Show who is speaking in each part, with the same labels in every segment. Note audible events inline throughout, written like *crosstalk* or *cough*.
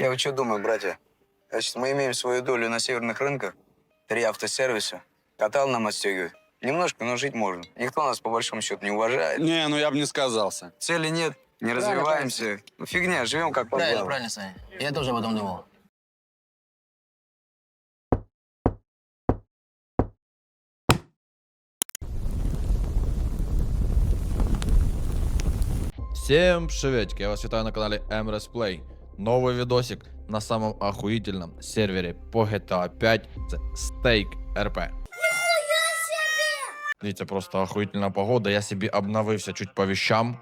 Speaker 1: Я вот что думаю, братья. Значит, мы имеем свою долю на северных рынках, три автосервиса, катал нам отстегивают. Немножко, но жить можно. Никто нас, по большому счету, не уважает.
Speaker 2: Не, ну я бы не сказался.
Speaker 1: Цели нет, не развиваемся. Ну, фигня, живем как по
Speaker 3: Правильно, правильно, Саня. Я тоже об этом думал.
Speaker 4: Всем приветики, я вас вітаю на каналі MRS Play. Новий відосик на самому охуїтельному сервері по GTA 5. Це Stake RP. Дивіться, просто охуїтельна погода. Я собі обновився чуть по вещам.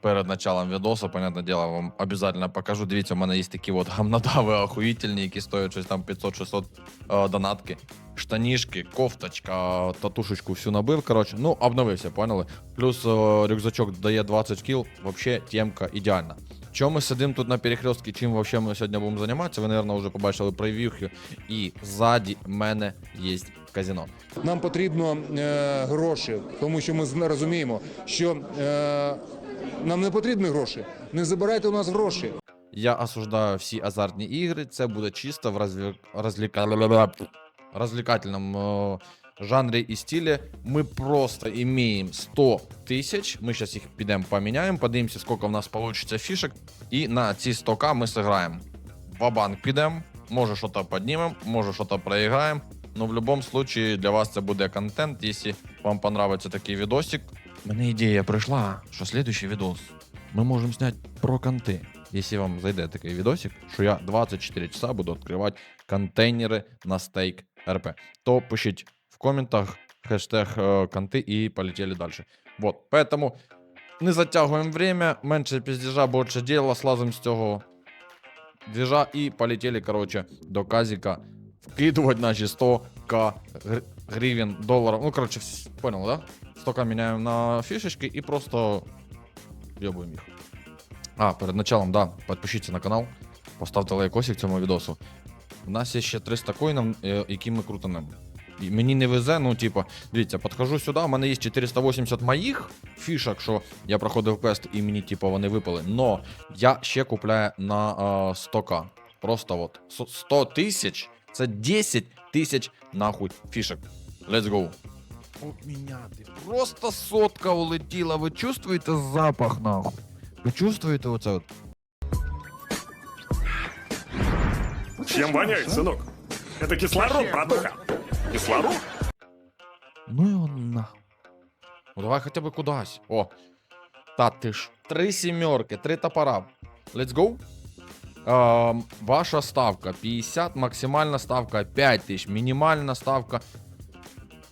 Speaker 4: Перед началом відоса, понятне діло, вам обов'язково покажу. Дивіться, у мене є такі от *laughs* гамнадави охуїтельні, які стоять щось там 500-600 е, донатки. Штанішки, кофточка, татушечку всю набив. Коротше, ну, обновився, поняли? Плюс е, рюкзачок дає 20 кіл, вообще темка ідеальна. Чому ми сидимо тут на перехрестці, чим вообще ми сьогодні будемо займатися? Ви, мабуть, вже побачили прев'юхи. І ззаді мене є казино.
Speaker 5: Нам потрібно е, гроші, тому що ми розуміємо, що е, нам не потрібні гроші. Не забирайте у нас гроші.
Speaker 4: Я осуждаю всі азартні ігри. Це буде чисто в розві... розліка... розвлекательному е, жанрі і стилі. Ми просто имеем 100 тисяч. Ми зараз їх підемо поміняємо, подивимося, скільки в нас вийде фішек. І на ці 100к ми зіграємо. В-банк підемо, може щось піднімемо, може щось проіграємо. Ну, в будь-якому випадку для вас це буде контент. Якщо вам понравиться такий відосик. У мене ідея прийшла, що слідуючий відос ми можемо зняти про конти. Якщо вам зайде такий відосик, що я 24 часа буду відкривати контейнери на стейк РП, то пишіть в коментах хештег е, конти і полетіли далі. Вот, поэтому не затягуємо время, менше піздежа, більше діла, слазимо з цього двіжа і полетіли, короче, до казіка вкидувати наші 100к гр- гривень, доларів. Ну, короче, вс- понял, да? 100к міняємо на фішечки і просто Ёбуем їх. А, перед началом, да, підпишіться на канал, поставте лайкосик цьому відосу. У нас є ще 300 коїнів, е, які ми крутанемо. І мені не везе, ну, типа, дивіться, підхожу сюди, у мене є 480 моїх фішок, що я проходив квест і мені, типа, вони випали. Но я ще купляю на е, 100к. Просто от. Со- 100 тисяч це 10 тисяч нахуй фішок. Let's go. Обміняти. Просто сотка улетіла. Ви чувствуєте запах нахуй? Ви чувствуєте оце от?
Speaker 6: Чем воняет, сынок? Это кислород, братуха. Кислород?
Speaker 4: Ну його нахуй. Ну давай хоча б кудись. О. Та ти ж. Три сімерки, три топора. Let's go. Ем, ваша ставка 50, максимальна ставка 5 тисяч, мінімальна ставка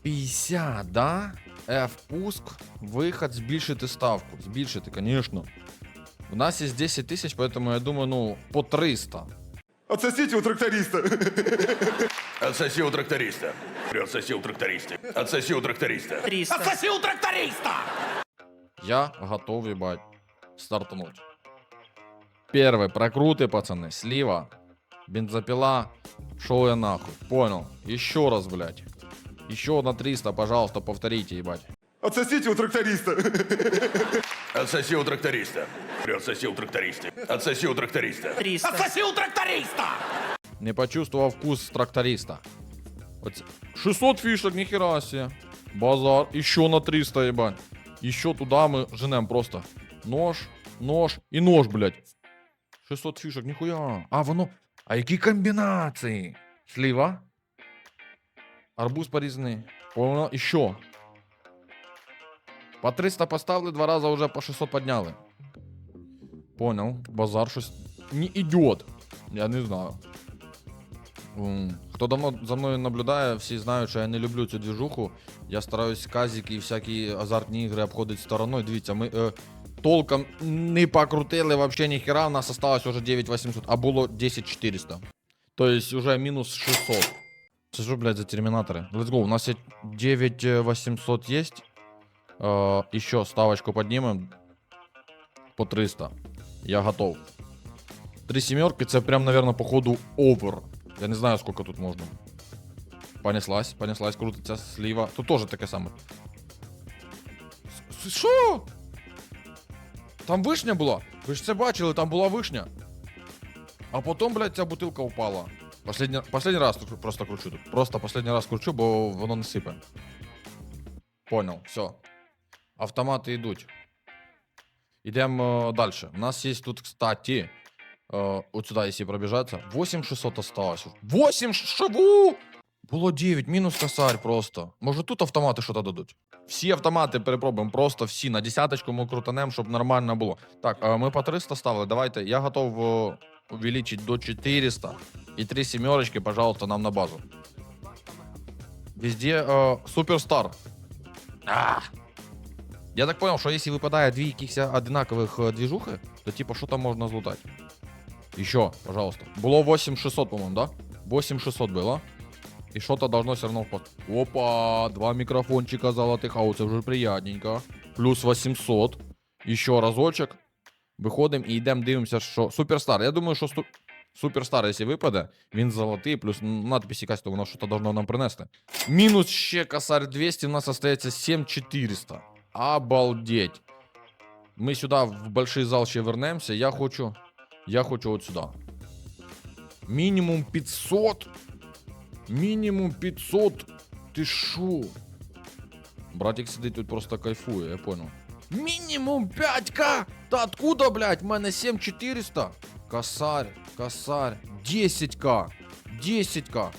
Speaker 4: 50, да? F пуск, виход, збільшити ставку. Збільшити, звісно. У нас є 10 тисяч, поэтому я думаю, ну, по 300.
Speaker 6: Отсосите у тракториста.
Speaker 7: Отсоси у тракториста. Отсоси у тракториста. Отсоси у тракториста. Отсоси у тракториста!
Speaker 4: Я готов, ебать, стартануть. Первый, прокруты, пацаны, слива. Бензопила, шел я нахуй. Понял. Еще раз, блядь. Еще на 300, пожалуйста, повторите, ебать.
Speaker 6: Отсосите у тракториста.
Speaker 7: Отсоси у тракториста. Отсоси у тракториста. Отсоси у тракториста. Отсоси у тракториста!
Speaker 4: Не почувствовал вкус тракториста. Вот с- 600 фишек, нихера себе. Базар. Еще на 300, ебать. Еще туда мы женем просто. Нож, нож и нож, блядь. 600 фишек, нихуя. А, воно... А які комбінації? Слива. Арбуз порізаний. Понял? Еще. По 300 поставили, два раза уже по 600 подняли. Понял. Базар щось не идет. Я не знаю. М, Хто давно за мною наблюдає, всі знають, що я не люблю цю двіжуху. Я стараюсь казики і всякі азартні ігри обходити стороною. Дивіться, ми е, толком не покрутили вообще ніхера, у нас осталось уже 9800, а було 10400. Тобто вже мінус 600. Це що, блядь, за термінатори? Let's go, у нас є 9800 є. Е, еще ставочку поднимем по 300. Я готов. Три семерки, це прям, наверное, походу овер. Я не знаю, сколько тут можна. Понеслась, понеслась, крутиться сліва. Тут теж таке саме. С- с- Що? Там вишня була? Ви ж це бачили, там була вишня. А потім, блядь, ця бутилка упала. Последний, последний раз просто кручу тут. Просто последний раз кручу, бо воно не сипе. Понял, все. Автомати йдуть. Йдемо далі. У нас є тут, кстати, э, от сюди, якщо пробіжатися, 8600 осталось. 8 шаву! Було 9, мінус косарь просто. Може тут автомати що-то дадуть? Всі автомати перепробуємо, просто всі. На десяточку ми крутанем, щоб нормально було. Так, е, ми по 300 ставили. Давайте, я готов е, увеличить до 400. І три семерочки, пожалуйста, нам на базу. Везде э, суперстар. А! Я так понял, що якщо випадає дві якихось одинакових е, движухи, то типа що там можна злутати? Еще, пожалуйста. Було 8600, по-моему, да? 8600 было. И что-то должно все равно впасть. Опа, два микрофончика золотых, а вот это уже приятненько. Плюс 800. Еще разочек. Виходимо і йдемо, дивимося, що суперстар. Я думаю, що сту... суперстар, якщо випаде, він золотий, плюс надпись якась, то воно щось должно нам принести. Мінус ще косарь 200, у нас остається 7400. Обалдеть. Ми сюди в большой зал ще вернемося. Я хочу. Я хочу от сюди. Мінімум 500. Мінімум 500. Ти шо? Братик сидить тут просто кайфує, я понял. Мінімум 5к! Та откуда, блядь? В мене 7400. Косарь, косарь. 10к. 10к.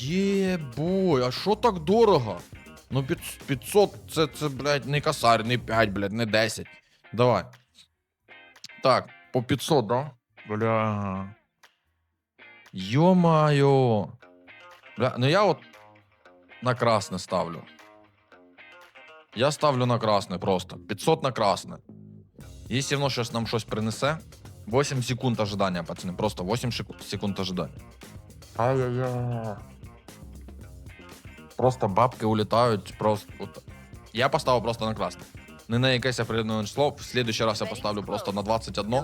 Speaker 4: Єбой, а що так дорого? Ну 500, 500 це, це, блядь, не косарь, не 5, блядь, не 10. Давай. Так, по 500, да? Бля. Ё-моё. Бля, ну я от на красне ставлю. Я ставлю на красне просто. 500 на красне. Якщо воно щось нам щось принесе, 8 секунд ожидання, пацани. Просто 8 секунд ожидання. Ай-яй-яй. Просто бабки улітають просто. От. Я поставив просто на красне. Не на якесь определенне число. В следующий раз я поставлю просто на 21.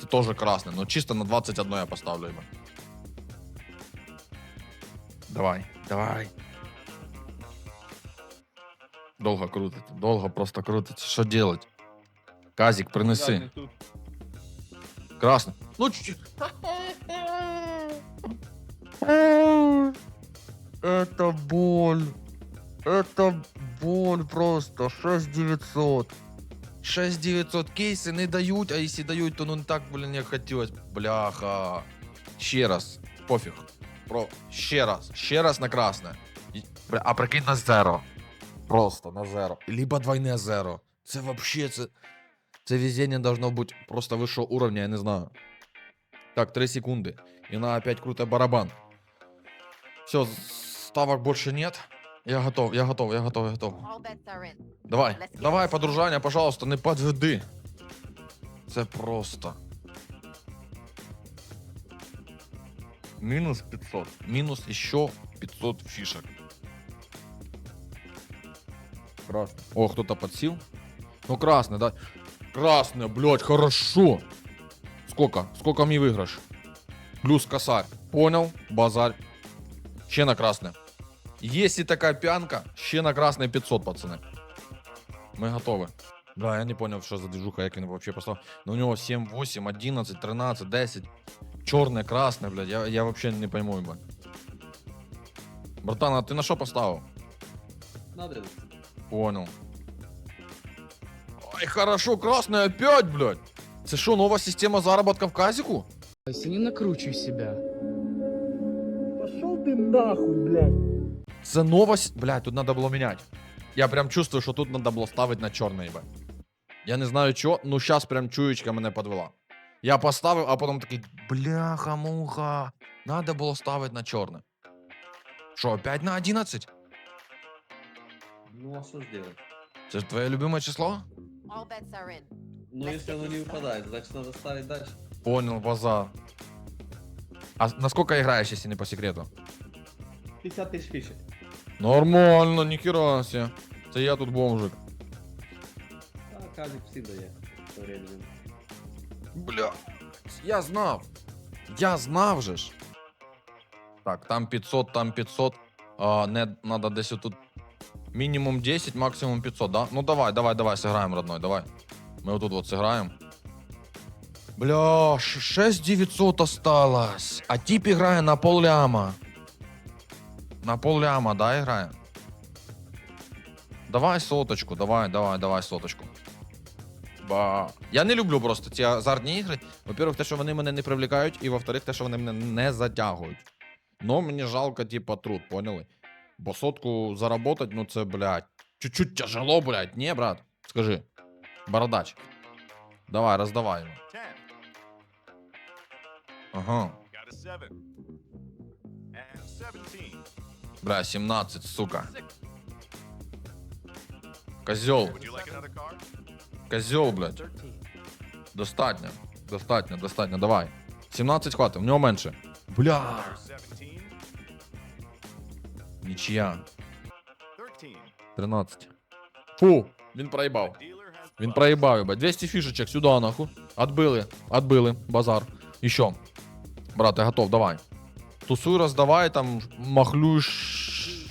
Speaker 4: Це теж красне, но чисто на 21 я поставлю його. Давай, давай. Долго крутить, долго просто крутить. Що делать? Казик, принеси. Красный. Ну чуть Это боль. Это боль просто. 6900. 6900 кейси не дають, а якщо дають, то ну не так, блін, як хотілось. Бляха. Ще раз. Пофіг. Про. Ще раз. Ще раз на красне. І- Бля, а прикинь на зеро. Просто на зеро. Либо двойне зеро. Це вообще це. Це везение должно бути просто вищого уровня, я не знаю. Так, 3 секунди. І вона опять круто барабан. Все, ставок больше нет. Я готов, я готов, я готов, я готов.
Speaker 2: All bets are in.
Speaker 4: Давай,
Speaker 2: Let's get
Speaker 4: давай,
Speaker 2: this.
Speaker 4: подружання, пожалуйста, не подведи. Це просто. Мінус 500. Мінус ще 500 фішек. Красный. О, кто-то подсел. Ну, красный, да? Красный, блядь, хорошо. Сколько? Сколько мне выигрыш? Плюс косарь. Понял? Базарь. Ще на красное. Если такая пьянка, ще на красное 500, пацаны. Мы готовы. Да, я не понял, что за движуха, як він вообще поставил. Но у него 7, 8, 11, 13, 10. Черное, красное, блядь. Я, я вообще не пойму, ебать. Братан, а ты на что поставил? Понял. Ай, хорошо, красный опять, блядь. Це що, нова система заработка в казику?
Speaker 8: Не накручивай себя
Speaker 4: Це нова... с- Блядь, тут надо було міняти. Я прям чувствую, що тут надо було ставити на чорне, ебать. Я не знаю чого, ну щас прям чуєчка мене подвела. Я поставив, а потім такий, бляха-муха, надо було ставити на чорне. Що, опять на 11?
Speaker 9: Ну а что сделать?
Speaker 4: Це ж твоє любиме число?
Speaker 2: All bets are in.
Speaker 9: Ну
Speaker 2: Let's
Speaker 9: если
Speaker 2: get
Speaker 9: оно
Speaker 2: this
Speaker 9: не
Speaker 2: started.
Speaker 9: выпадает, значит надо ставить дальше.
Speaker 4: Понял, базар. А насколько играешь, если не по секрету?
Speaker 9: 50 тысяч фишек.
Speaker 4: Нормально, ніхера себе. Це я тут бомжик.
Speaker 9: А казик всі дає со временем.
Speaker 4: Бля, я знав. Я знав же ж. Так, там 500, там 500. А, не, надо десь тут мінімум 10, максимум 500, да? Ну давай, давай, давай, сыграем, родной, давай. Ми отут вот сыграем. Бля, 6900 осталось. А тип играет на полляма. На полляма, да, играет? Давай соточку, давай, давай, давай соточку. Ба. Я не люблю просто ці азартні ігри. Во-первых, те, що вони мене не привлікають, і во-вторых, те, що вони мене не затягують. Но мені жалко, типа, труд, поняли? Бо сотку заработать, ну це, блядь, чуть-чуть тяжело, блядь. Не, брат, скажи. Бородач. Давай, роздавай. Ага. Бля, 17, сука. Козел. Козел, блядь. Достатньо. Достатньо, достатньо, давай. 17 хватить, в нього менше. Бля. Нічия. 13. Фу, він проїбав. Він проїбав, ебать. 200 фішечок сюди, нахуй. Отбили, отбили, базар. Еще. Брат, я готов, давай. Тусуй, роздавай, там, махлюй,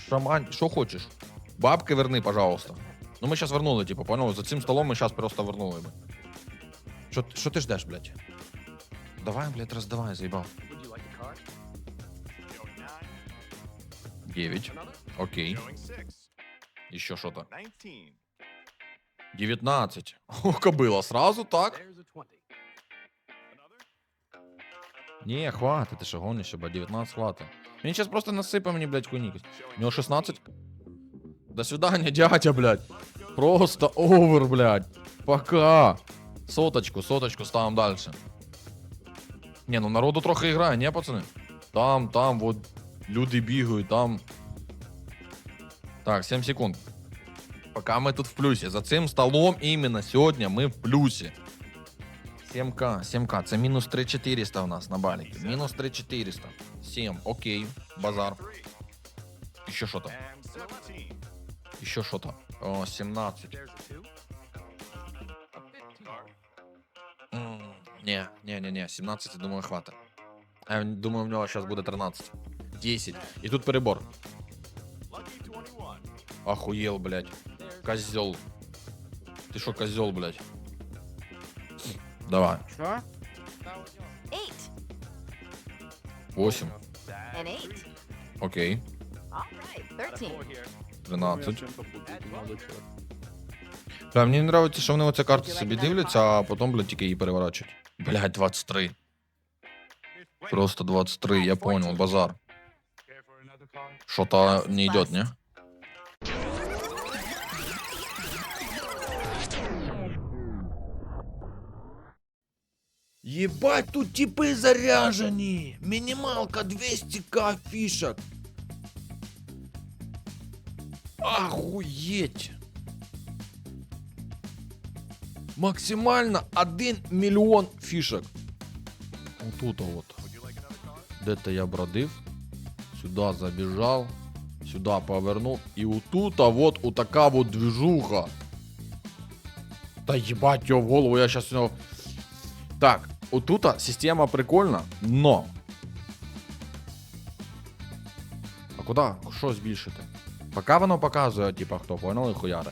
Speaker 4: шамань, що хочеш. Бабки верни, пожалуйста. Ну ми зараз вернули, типу, понял? За цим столом ми зараз просто вернули. Що, що ти ждеш, блядь? Давай, блядь, роздавай, заїбав. 9. Окей. Еще что-то. 19. О, кобыла, сразу так? Не, хватит, ты что гонишь, ба, 19 хватит. Він сейчас просто насыпал мне, блядь, хуйни. У него 16. До свидания, дядя, блядь. Просто овер, блядь. Пока. Соточку, соточку ставим дальше. Не, ну народу трохи грає, не, пацани? Там, там, вот люди бігають, там. Так, 7 секунд. Пока ми тут в плюсі. За цим столом іменно сьогодні ми в плюсі. 7К, 7К, це мінус 3400 у нас на баліки. Мінус 3400. 7, окей, базар. Еще что-то. Еще что-то. О, 17. М, Не, не, не, не, 17, я думаю, хватит. Я думаю, у него сейчас будет 13. 10. И тут перебор. Охуел, блядь. Козел. Ты что, козел, блядь? Давай.
Speaker 8: Що?
Speaker 2: Eight
Speaker 4: 8.
Speaker 2: and eight.
Speaker 4: Окей.
Speaker 2: All right, thirteen.
Speaker 4: 13. Бля, мені не нравиться, що вони оце карти собі дивляться, а потім, блядь, тільки її переворачують. Блядь, 23. Просто 23, я понял, базар. Что-то не идет, не? Ебать, тут типы заряжены. Минималка 200к фишек. Охуеть. Максимально 1 мільйон фішек. Отут вот. Де-то я бродив. Сюда забежал. Сюда повернул. И отут вот у така вот движуха. Та ебать його в голову, я сейчас. Так, отута система прикольна, но. А куди? Що збільшити? Пока воно показує, типа, хто понял, і хуяри.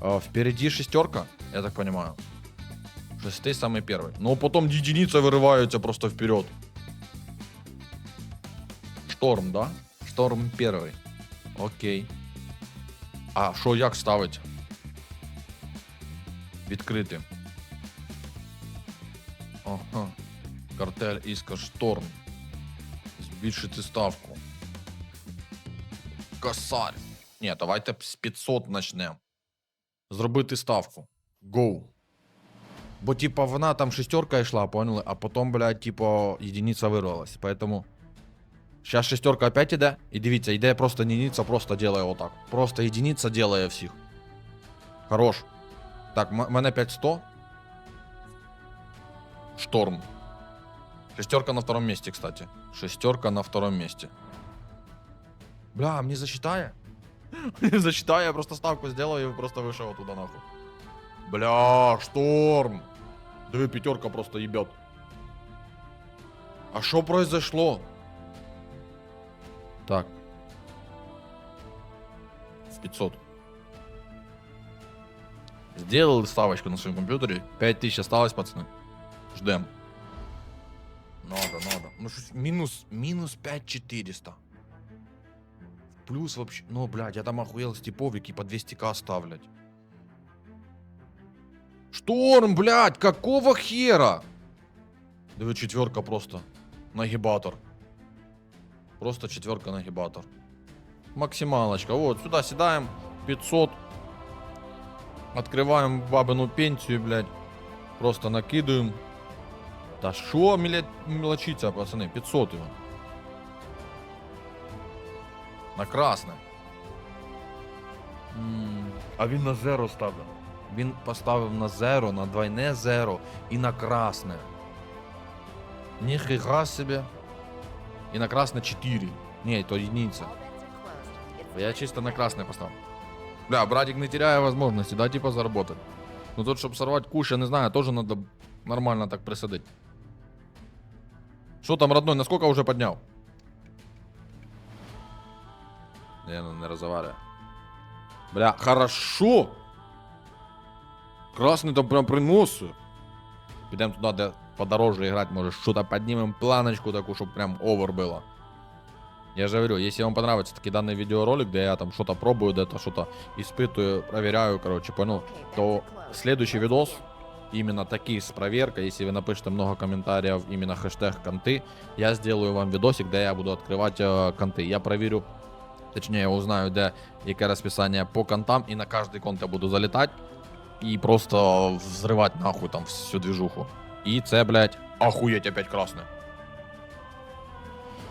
Speaker 4: А, впереди шестерка, я так понимаю. Шестый самый первый. Но потом единица вырывается просто вперед. Шторм, да? Шторм первый. Окей. А що як ставить? Відкрити. Ага. Картель Іска Шторм. Збільшити ставку. Косарь. Ні, давайте з 500 начнемо. Зробити ставку. Гоу. Бо, типа, вона там шестерка йшла, поняли? А потім, блядь, типа, единиця вирвалась. Поэтому. Сейчас шестерка опять іде. І дивіться, йде просто единиця, просто делає отак. Просто единиця делає всіх. Хорош. Так, м- мене 5100. Шторм. Шестерка на втором месте, кстати. Шестерка на втором месте. Бля, мне засчитає? *laughs* Не засчитає, я просто ставку сделаю и просто вышел оттуда нахуй. Бля, шторм. Диви, пятерка просто ебет. А что произошло? Так. В 500. Сделал ставочку на своем компьютере. 5000 осталось, пацаны. Ждем. Надо, надо. Ну щось мінус, мінус 5400. Плюс вообще, ну, блядь, я там охуел с типов, які по 200к ставлять. Шторм, блядь, какого хера? Диви, четверка просто. Нагибатор. Просто четверка нагибатор. Максималочка. Вот, сюда седаем. 500. Открываем бабину пенсию, блядь. Просто накидываем. Да шо, мелять, мелочиться, пацаны? 500 его. На красне. М, А він на зеро ставив. Він поставив на зеро, на двойне зеро і на красне. Ніхіга себе. І на красне 4. Ні, то единиця.
Speaker 2: All bets are closed. It's
Speaker 4: Я чисто на красное поставил. Бля, братик не теряя возможности, да, типа заработать. Ну тут, чтобы сорвать куш, я не знаю, тоже надо нормально так присадить. Что там, родной, насколько уже поднял? Не, ну не разговаривай. Бля, хорошо! Красный там прям приносит. Підемо туди, де подороже играть, может, что-то поднимем планочку такую, чтобы прям овер было. Я же говорю, если вам понравится таки данный видеоролик, где я там что-то пробую, где-то что-то испытываю, проверяю, короче, понял, то следующий видос именно такие с проверкой, если вы напишите много комментариев, именно хэштег конты, я сделаю вам видосик, где я буду открывать э, конты. Я проверю, точнее, я узнаю, где яке расписание по контам, и на каждый конт я буду залетать и просто взрывать нахуй там всю движуху. И це, блядь, охуеть опять красный.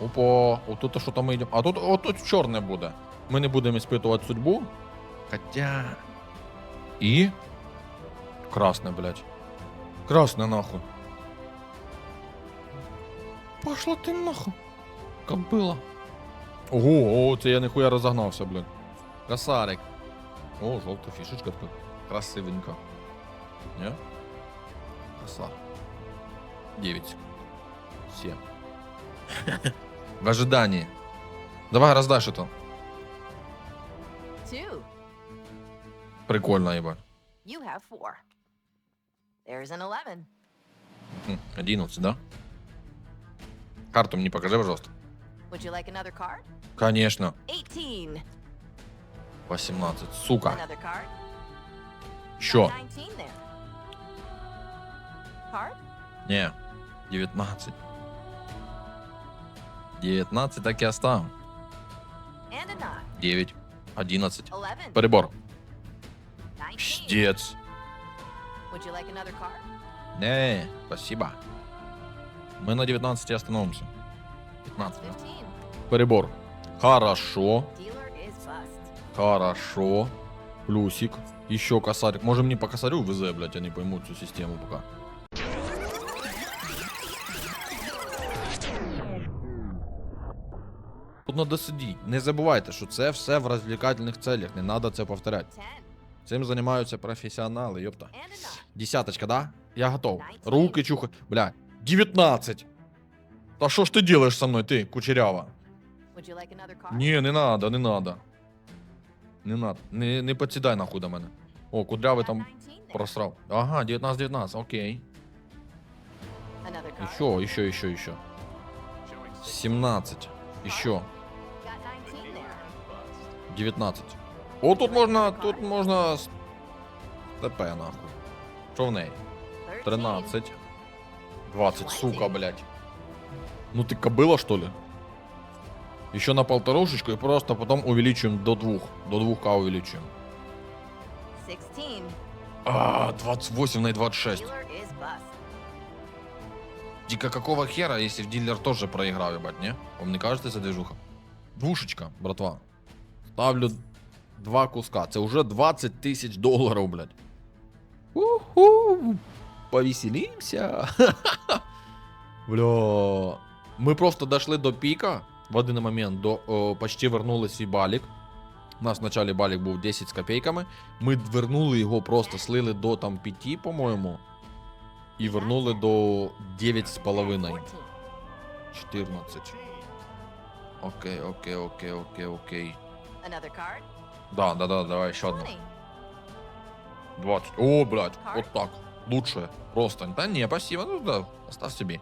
Speaker 4: Опа, отут що там ми йдемо. А тут отут чорне буде. Ми не будемо іспитувати судьбу. Хотя. І. Красне, блядь. Красне нахуй. Пошла ти нахуй. Кобила. Ого, о, це я ніхуя розогнався, блядь. Косарик. О, жовта фішечка така. Красивенька. Не? Коса. 9. 7. В ожидании. Давай раздай что-то. Прикольно, ебать.
Speaker 2: You have four. There's an 11.
Speaker 4: Хм, 11, да? Карту мне покажи, пожалуйста.
Speaker 2: Would you like another card?
Speaker 4: Конечно.
Speaker 2: 18.
Speaker 4: 18. Сука.
Speaker 2: Another card?
Speaker 4: Еще.
Speaker 2: 19 there. Card?
Speaker 4: Не. 19. 19 так и оставим.
Speaker 2: And a 9.
Speaker 4: 9. 11.
Speaker 2: 11.
Speaker 4: Перебор.
Speaker 2: 19.
Speaker 4: Пиздец.
Speaker 2: Would you like another card?
Speaker 4: Не, спасибо. Мы на 19 остановимся. 15. да?
Speaker 2: 15.
Speaker 4: Перебор. Хорошо.
Speaker 2: Dealer is bust.
Speaker 4: Хорошо. Плюсик. Еще косарик. Можем не по косарю ВЗ, блядь, я не пойму всю систему пока. Тут надо сидіти. Не забувайте, що це все в розвлекательних целях. Не треба це повторяти.
Speaker 2: 10.
Speaker 4: Цим займаються професіонали, ёпта.
Speaker 2: And a 9.
Speaker 4: Десяточка, да? Я готов. Руки чухай. Бля, 19. Та що ж ти делаешь со мною, ти, кучерява?
Speaker 2: Would you like another card?
Speaker 4: Ні, не надо, не надо. Не надо. Не, не підсідай нахуй до мене. О, кудрявий
Speaker 2: Got
Speaker 4: там
Speaker 2: 19 there.
Speaker 4: просрав. Ага, 19-19, окей.
Speaker 2: Another card?
Speaker 4: Еще, еще, еще, еще. 17. Еще.
Speaker 2: Got 19 there.
Speaker 4: 19. О, тут можна, тут можна... ТП нахуй. Що в неї? 13. 20, сука, блядь. Ну ты кобыла, что ли? Еще на полторушечку и просто потом увеличиваем до двух. До 2к увеличиваем.
Speaker 2: 16.
Speaker 4: А, 28 на 26.
Speaker 2: Dealer is bust.
Speaker 4: Дико какого хера, если в дилер тоже проиграл, ебать, не? Вам не кажется эта движуха? Двушечка, братва. Ставлю два куска. Это уже 20 тысяч долларов, блядь. Уху! Повеселимся. *laughs* Бля. Мы просто дошли до пика в один момент, до, о, почти вернули свій балік. У нас в началі балік був 10 з копійками. Ми вернули його просто, слили до там 5, по-моєму. І вернули до 9 з половиною.
Speaker 2: 14.
Speaker 4: 14. Окей, окей, окей, окей, окей.
Speaker 2: Another card?
Speaker 4: Да, да, да, давай ще одну.
Speaker 2: 20.
Speaker 4: 20. О, блядь, от так. Лучшее. Просто. Да не, спасибо. Ну да, оставь себе.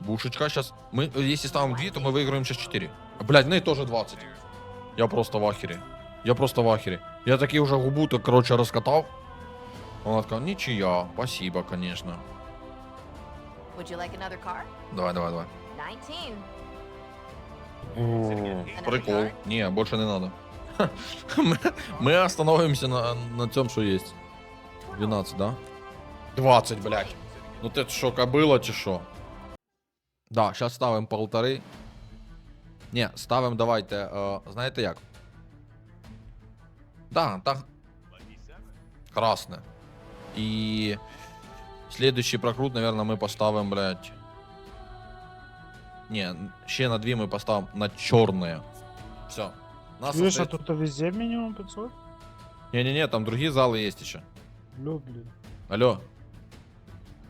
Speaker 4: Бушечка сейчас. Мы, если ставим 2, то мы выиграем сейчас 4. Блять, ну и тоже 20. Я просто в ахере. Я просто в ахере. Я такие уже губу-то, короче, раскатал. Она такая, ничья, спасибо, конечно.
Speaker 2: Like?
Speaker 4: Давай, давай, давай.
Speaker 2: 19.
Speaker 4: О, прикол. Не, больше не надо Мы, мы остановимся на, на том, что есть. 12, да? 20, блядь. Ну ты що, кобила чи що? Да, сейчас ставим полтори. Не, ставим, давайте, е, знаєте як? Да, так. Красне. І следующий прокрут, наверное, мы поставим, блядь. Не, ще на дві ми поставимо на чорне. Все. Нас
Speaker 10: Видишь, а
Speaker 4: остається-
Speaker 10: тут везде минимум 500?
Speaker 4: Не-не-не, там другие залы есть еще.
Speaker 10: Лё, блин.
Speaker 4: Алло.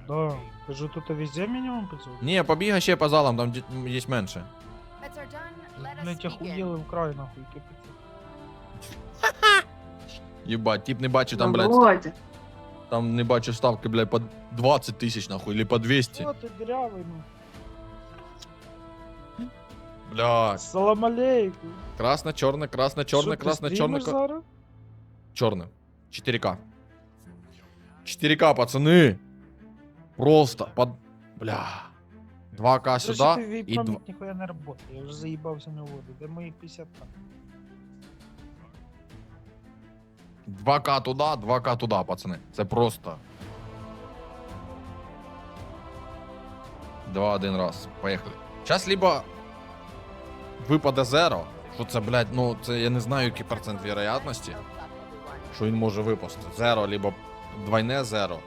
Speaker 10: Да, кажу, тут везде минимум 500?
Speaker 4: Не, побігай ще по залам, там де- м, есть менше.
Speaker 2: Bets are done. Let us
Speaker 10: Блять,
Speaker 2: begin.
Speaker 10: охуел в край, нахуй, капец. *laughs*
Speaker 4: Єбать, тип не бачив там, блядь, там не бачив ставки, блядь, по 20 тисяч, нахуй, или по 200.
Speaker 10: Что ты дырявый, ну?
Speaker 4: Блядь.
Speaker 10: Салам алейкум.
Speaker 4: Красно, чорне, красно,
Speaker 10: ти
Speaker 4: красно,
Speaker 10: стрімиш
Speaker 4: кра- чорне. 4К. 4К, пацаны. Просто под... Бля. 2К
Speaker 10: Короче,
Speaker 4: сюда и
Speaker 10: вейпом
Speaker 4: два...
Speaker 10: нихуя не работает. Я уже заебался на воду. Где мои 50 к
Speaker 4: 2К туда, 2К туда, пацани. Це просто. Два один раз. Поїхали. Зараз либо випаде зеро, що це, блядь, ну це я не знаю, який процент вероятності,
Speaker 2: Well luck, everyone.
Speaker 4: що він може випасти. Зеро, либо двойне зеро.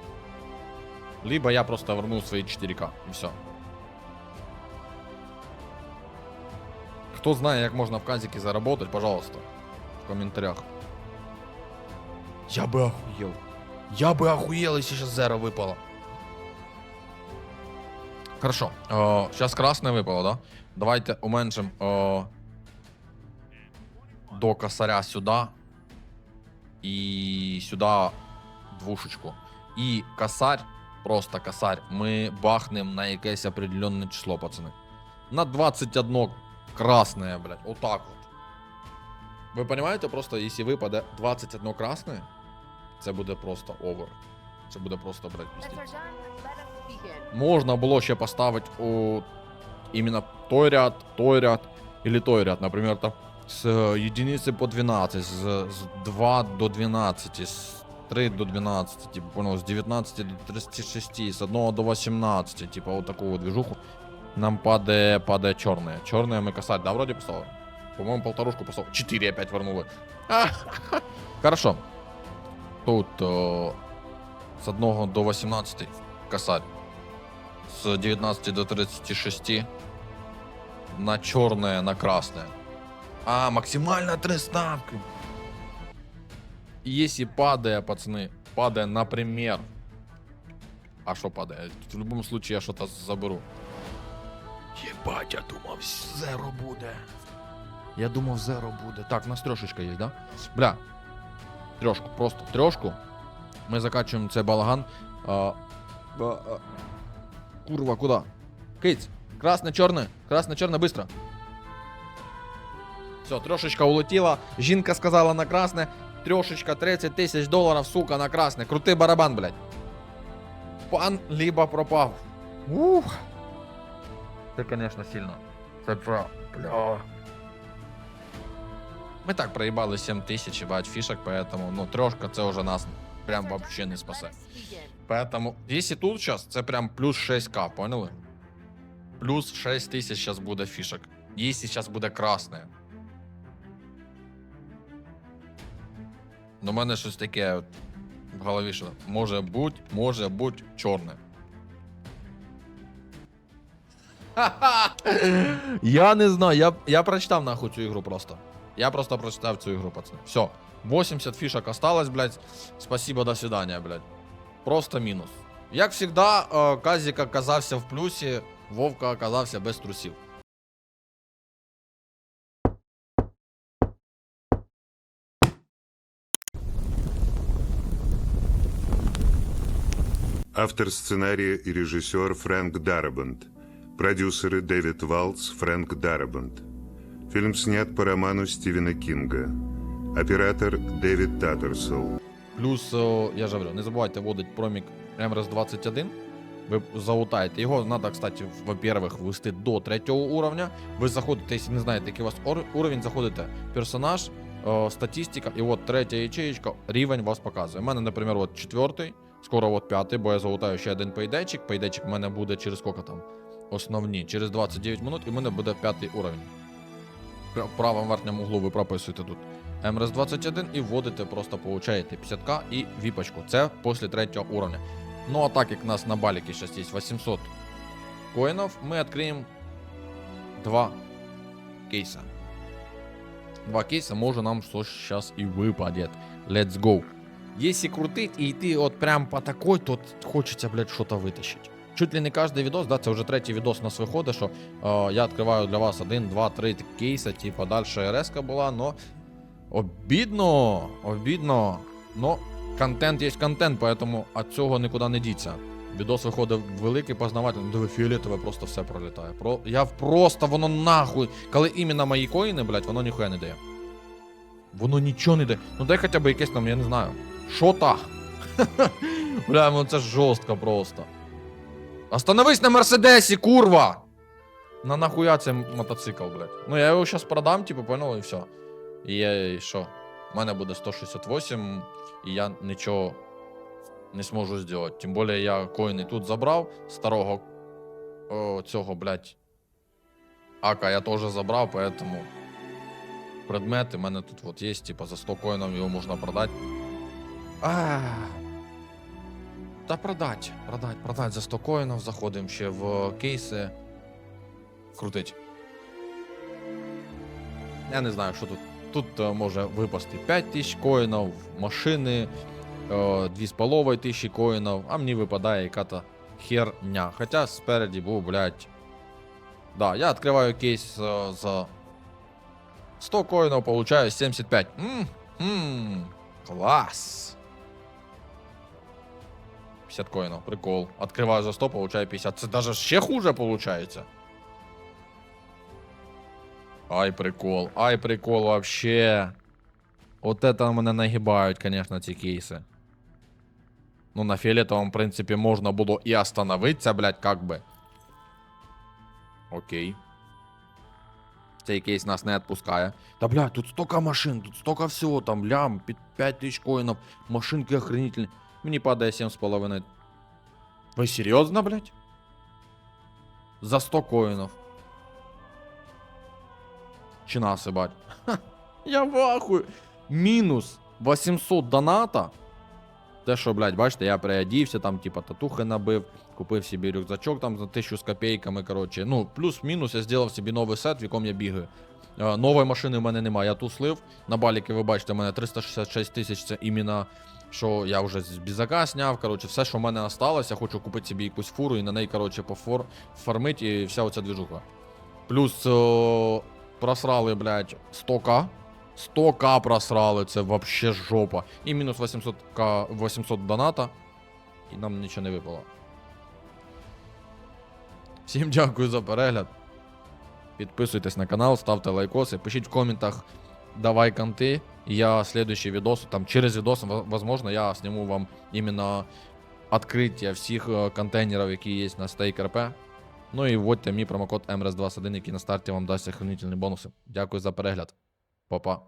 Speaker 4: Либо я просто верну свої 4К і все. Хто знає, як можна в казіки заработать, пожалуйста, в коментарях. Я бы охуел. Я бы охуел, если сейчас зеро выпало. Хорошо. сейчас красное выпало, да? Давайте уменьшим э, до косаря сюда. И сюда двушечку. И косарь, просто косарь, мы бахнем на якесь определенное число, пацаны. На 21 красное, блядь. Вот так вот. Ви розумієте, просто якщо випаде 21 красне, це буде просто овер. Це буде просто, блядь,
Speaker 2: Bets
Speaker 4: піздець.
Speaker 2: are done. Let us begin.
Speaker 4: Можна було ще поставити у іменно той ряд, той ряд, или той ряд, наприклад, там з единиці по 12, з, з 2 до 12, з 3 до 12, типу, понял, з 19 до 36, з 1 до 18, типу, от таку от движуху. Нам падає, падає чорне. Чорне ми касать, да, вроді поставили? По-моему, полторушку поставил. 4 опять вернули. А, Хорошо. Тут о, с 1 до 18 косарь. С 19 до 36 на черное, на красное. А, максимально три ставки. Если падая, пацаны, падая, например. А что падает? В любом случае я что-то заберу. Ебать, я думав, зеро буде. Я думав, зеро буде. Так, у нас трешечка є, да? Бля. Трешку, просто трешку. Ми закачуємо цей балаган. А, а, а. Курва, куди? Киць. Красне, чорне. Красне, чорне, быстро. Все, трошечка улетіла. Жінка сказала на красне. Трешечка, 30 тисяч доларів, сука, на красне. Крутий барабан, блядь. Пан либо пропав. Ух. Це, конечно, сильно. Це про. Бля. Ми так проїбали 7 тисяч, і бать фішок, поэтому, ну, трошка це вже нас прям вообще не спасе. Поэтому, если тут сейчас, це прям плюс 6к, поняли? Плюс 6 тисяч сейчас буде фішок. Если сейчас буде красне. Ну, в мене щось таке от в голові, що може бути, може бути чорне. *laughs* Я не знаю, я, я прочитав нахуй цю ігру просто. Я просто прочитав цю ігру, пацани. Все. 80 фішок осталось, блядь. Спасибо, до свидания, блядь. Просто мінус. Як завжди, е, Казік оказався в плюсі, Вовка оказався без трусів.
Speaker 11: Автор сценария и режиссер Фрэнк Дарабант. Продюсеры Дэвид Валц, Фрэнк Дарабант. Фильм снят по роману Стивена Кинга. Оператор Дэвид Таттерсел.
Speaker 4: Плюс, я ж говорю, не забувайте вводить промік МРС21. Ви залутаєте. Його треба, кстати, во-первых, ввести до третього уровня. Ви заходите, якщо не знаєте, який у вас уровень, заходите персонаж, статистика, і от третя ячеєчка, рівень вас показує. У мене, наприклад, от четвертий, скоро от п'ятий, бо я залутаю ще один пейдечик. Пейдечик в мене буде через скільки там? Основні, через 29 минут, і в мене буде п'ятий уровень. В правому верхньому углу ви прописуєте тут МРС-21 і вводите, просто получаєте 50к і віпочку. Це після третього уровня. Ну а так як у нас на баліки зараз є 800 коїнів, ми відкриємо два кейса. Два кейса, може нам щось зараз і випаде. Let's go. Если крутить и идти от прям по такой, то хочеться, блядь, что-то вытащить. Чуть ли не кожний відос, да, це вже третій відос у нас виходить, що е, я відкриваю для вас один, два, три кейса, типа далі РС була, но обідно, обідно, но контент є контент, поэтому від цього нікуди не діться. Відос виходить великий, познавательний, диви, фіолетове просто все пролітає. Про... Я просто, воно нахуй. Коли іменно мої коїни, блядь, воно ніхуя не дає. Воно нічого не дає. Ну дай хоча б якесь там, я не знаю. Що та? *laughs* Бля, ну це жорстко просто. Остановись на Мерседесі, курва! На нахуя цей мотоцикл, блядь. Ну я його зараз продам, типу, понял, і все. І я і що? У мене буде 168, і я нічого не зможу зробити. Тим більше я коїни тут забрав, старого о, цього, блядь. Ака я теж забрав, поэтому предмети в мене тут от є, типа за 100 коїнів його можна продати. А. Та продать, продать, продать за 100 коїнів. Заходимо ще в кейси. Крутить. Я не знаю, що тут. Тут е, може випасти 5 тисяч коїнів, машини, е, 2,5 тисячі коїнів, а мені випадає яка-то херня. Хоча спереді був, блядь. Да, я відкриваю кейс е, за 100 коїнів, получаю 75. Мм, мм, клас. 50 коинов, прикол. Открываю за 100, получаю 50. Це даже ще хуже получается. Ай, прикол, ай, прикол вообще. Вот это мене нагибають, конечно, ці кейси. Ну, на фіолетовому, в принципі, можна було і остановитися, блядь, как би. Окей. Цей кейс нас не відпускає. Та, блядь, тут столько машин, тут столько всього, там, лям, під 5 тисяч коїнів, машинки охренительні. Мені падає 7,5. Ви серйозно, блядь? За 100 коїнів. Чи нас, бать? *laughs* Я в ахуї. Мінус 800 доната. Те, що, блядь, бачите, я приодівся, там, типа, татухи набив, купив собі рюкзачок там за 1000 з копійками, коротше. Ну, плюс-мінус я зробив собі новий сет, в якому я бігаю. Е, нової машини в мене немає, я туслив. На баліки, ви бачите, у мене 366 тисяч, це іменно що я вже з бізака зняв. Коротше, все, що в мене осталось, я хочу купити собі якусь фуру і на неї, коротше, пофор фармить і вся оця движуха. Плюс о, просрали, блядь, 100к. 100к просрали, це вообще жопа. І мінус 800к 800 доната. І нам нічого не випало. Всім *laughs* дякую за перегляд. Підписуйтесь на канал, ставте лайкоси, пишіть в коментах, давай конти. И я следующий видос, там через видос, во- возможно, я сниму вам именно открытие всіх е, контейнерів, які є на Stake.rp. Ну і вводьте мій промокод MRS21, який на старті вам дасть охранительні бонуси. Дякую за перегляд. Па-па.